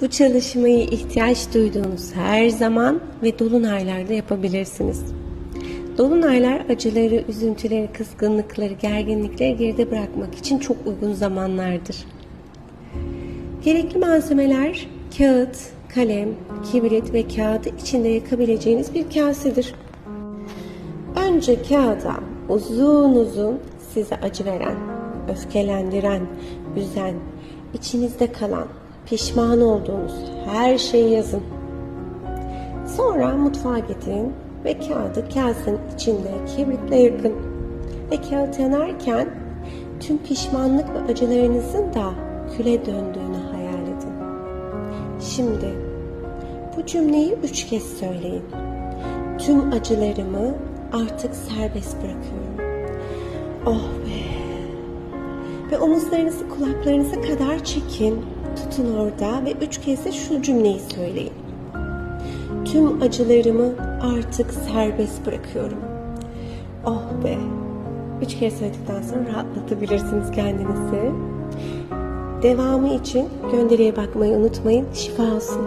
Bu çalışmayı ihtiyaç duyduğunuz her zaman ve dolunaylarda yapabilirsiniz. Dolunaylar acıları, üzüntüleri, kızgınlıkları, gerginlikleri geride bırakmak için çok uygun zamanlardır. Gerekli malzemeler kağıt, kalem, kibrit ve kağıdı içinde yakabileceğiniz bir kasedir. Önce kağıda uzun uzun size acı veren, öfkelendiren, üzen, içinizde kalan, pişman olduğunuz her şeyi yazın. Sonra mutfağa getirin ve kağıdı kasenin içinde kibritle yakın. Ve kağıt yanarken tüm pişmanlık ve acılarınızın da küle döndüğünü hayal edin. Şimdi bu cümleyi üç kez söyleyin. Tüm acılarımı artık serbest bırakıyorum. Oh be. Ve omuzlarınızı kulaklarınıza kadar çekin. Tutun orada ve üç kez de şu cümleyi söyleyin. Tüm acılarımı artık serbest bırakıyorum. Oh be. Üç kez söyledikten sonra rahatlatabilirsiniz kendinizi. Devamı için gönderiye bakmayı unutmayın. Şifa olsun.